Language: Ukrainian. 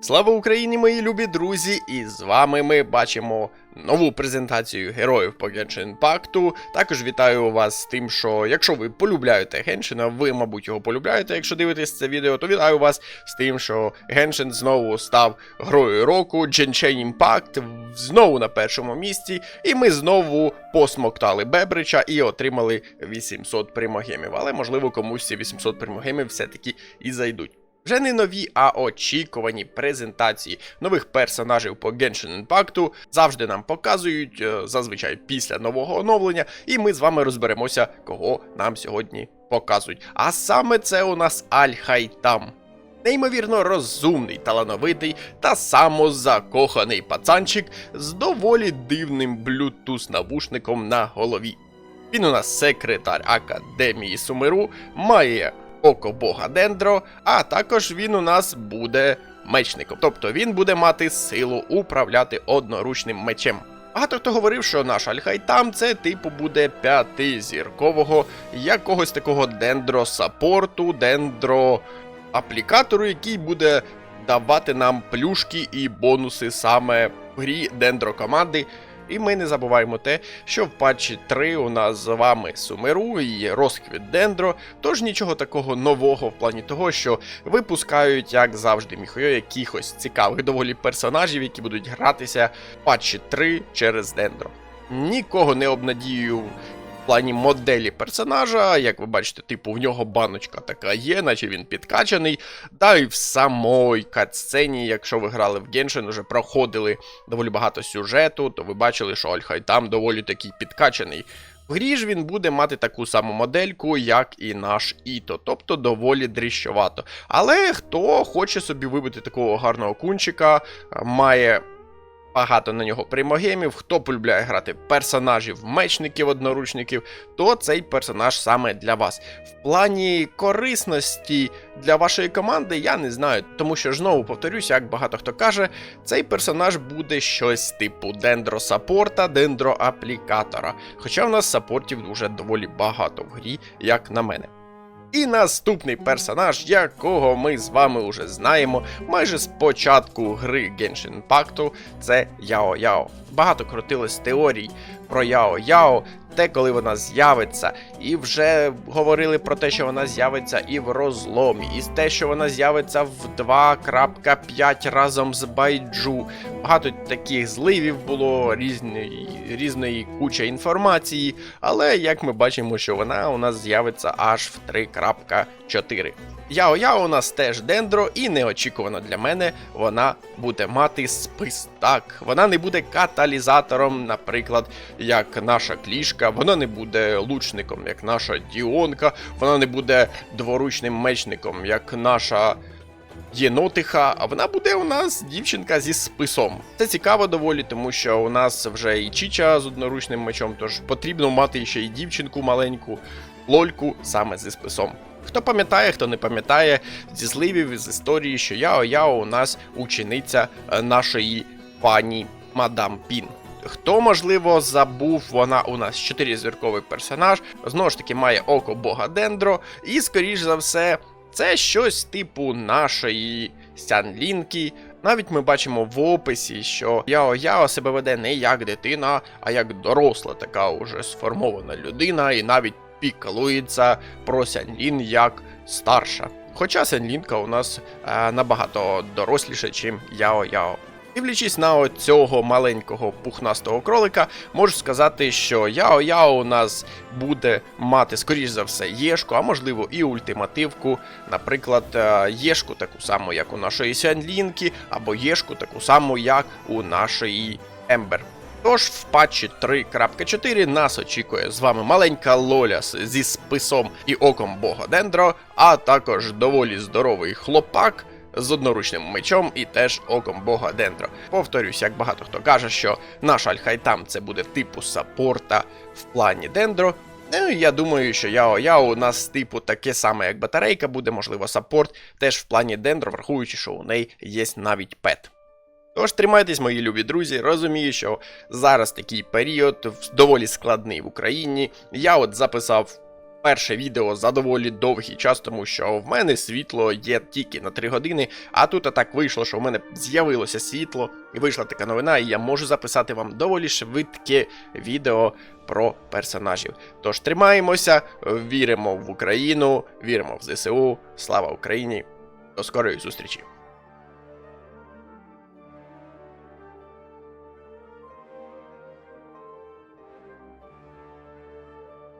Слава Україні, мої любі друзі! І з вами ми бачимо нову презентацію героїв по Genshin Impact. Також вітаю вас з тим, що якщо ви полюбляєте Геншина, ви, мабуть, його полюбляєте. Якщо дивитесь це відео, то вітаю вас з тим, що Геншин знову став грою року, Genshin Impact знову на першому місці, і ми знову посмоктали Бебрича і отримали 800 примогемів. Але можливо комусь ці 800 примогемів все-таки і зайдуть. Вже не нові, а очікувані презентації нових персонажів по Genshin Impact завжди нам показують, е, зазвичай після нового оновлення, і ми з вами розберемося, кого нам сьогодні показують. А саме це у нас Аль-Хайтам. Неймовірно розумний, талановитий та самозакоханий пацанчик з доволі дивним Bluetooth навушником на голові. Він у нас секретар Академії Сумеру, має око бога Дендро, а також він у нас буде мечником. Тобто він буде мати силу управляти одноручним мечем. Багато хто говорив, що наш Альхайтам це типу буде п'ятизіркового якогось такого дендро-саппорту, дендро-аплікатору, який буде давати нам плюшки і бонуси саме в грі дендро команди. І ми не забуваємо те, що в патчі 3 у нас з вами Сумеру і розквіт Дендро, тож нічого такого нового в плані того, що випускають, як завжди, міхойо, якихось цікавих доволі персонажів, які будуть гратися в патчі 3 через Дендро. Нікого не обнадію в плані моделі персонажа, як ви бачите, типу, в нього баночка така є, наче він підкачаний. Да і в самой катсцені, якщо ви грали в Genshin, уже проходили доволі багато сюжету, то ви бачили, що Ольхай там доволі такий підкачаний. В грі ж він буде мати таку саму модельку, як і наш Іто, тобто доволі дріщовато. Але хто хоче собі вибити такого гарного кунчика, має багато на нього примогемів, хто полюбляє грати персонажів, мечників, одноручників, то цей персонаж саме для вас. В плані корисності для вашої команди я не знаю, тому що знову повторюсь, як багато хто каже, цей персонаж буде щось типу дендро-саппорта, дендро-аплікатора. Хоча в нас саппортів дуже доволі багато в грі, як на мене. І наступний персонаж, якого ми з вами вже знаємо майже з початку гри Genshin Impact, це Яо Яо. Багато крутилось теорій про Яо Яо, те, коли вона з'явиться, і вже говорили про те, що вона з'явиться і в розломі, і те, що вона з'явиться в 2.5 разом з Байджу. Багато таких зливів було різної, різної куча інформації, але як ми бачимо, що вона у нас з'явиться аж в 3.4. Яо Яо у нас теж дендро, і неочікувано для мене вона буде мати спис. Так, вона не буде каталізатором, наприклад, як наша клішка, вона не буде лучником, як наша Діонка, вона не буде дворучним мечником, як наша. Єнотиха, а вона буде у нас дівчинка зі списом. Це цікаво доволі, тому що у нас вже і Чіча з одноручним мечом, тож потрібно мати ще й дівчинку маленьку, лольку саме зі списом. Хто пам'ятає, хто не пам'ятає зі зливів з історії, що Яо Яо у нас учениця е, нашої пані Мадам Пін. Хто, можливо, забув, вона у нас чотиризірковий персонаж, знову ж таки має око бога Дендро, і, скоріш за все, це щось типу нашої Сянлінки. Навіть ми бачимо в описі, що Яо Яо себе веде не як дитина, а як доросла, така уже сформована людина, і навіть піклується про Сянлін як старша. Хоча Сянлінка у нас е, набагато доросліша, чим Яо Яо. Дивлячись на цього маленького пухнастого кролика, можу сказати, що Яо Яо у нас буде мати, скоріш за все, єшку, а можливо і ультимативку, наприклад, е, єшку таку саму, як у нашої Сянлінки, або єшку таку саму, як у нашої Ембер. Тож в патчі 3.4 нас очікує з вами маленька Лоляс зі списом і оком бога Дендро, а також доволі здоровий хлопак з одноручним мечом і теж оком бога Дендро. Повторюсь, як багато хто каже, що наш Альхайтам це буде типу саппорта в плані Дендро. Ну, я думаю, що Яо Яо у нас типу таке саме, як батарейка, буде, можливо, саппорт теж в плані Дендро, враховуючи, що у неї є навіть пет. Тож тримайтесь, мої любі друзі. Розумію, що зараз такий період доволі складний в Україні. Я от записав перше відео за доволі довгий час, тому що в мене світло є тільки на 3 години, а тут так вийшло, що в мене з'явилося світло, і вийшла така новина, і я можу записати вам доволі швидке відео про персонажів. Тож тримаємося, віримо в Україну, віримо в ЗСУ. Слава Україні! До скорої зустрічі!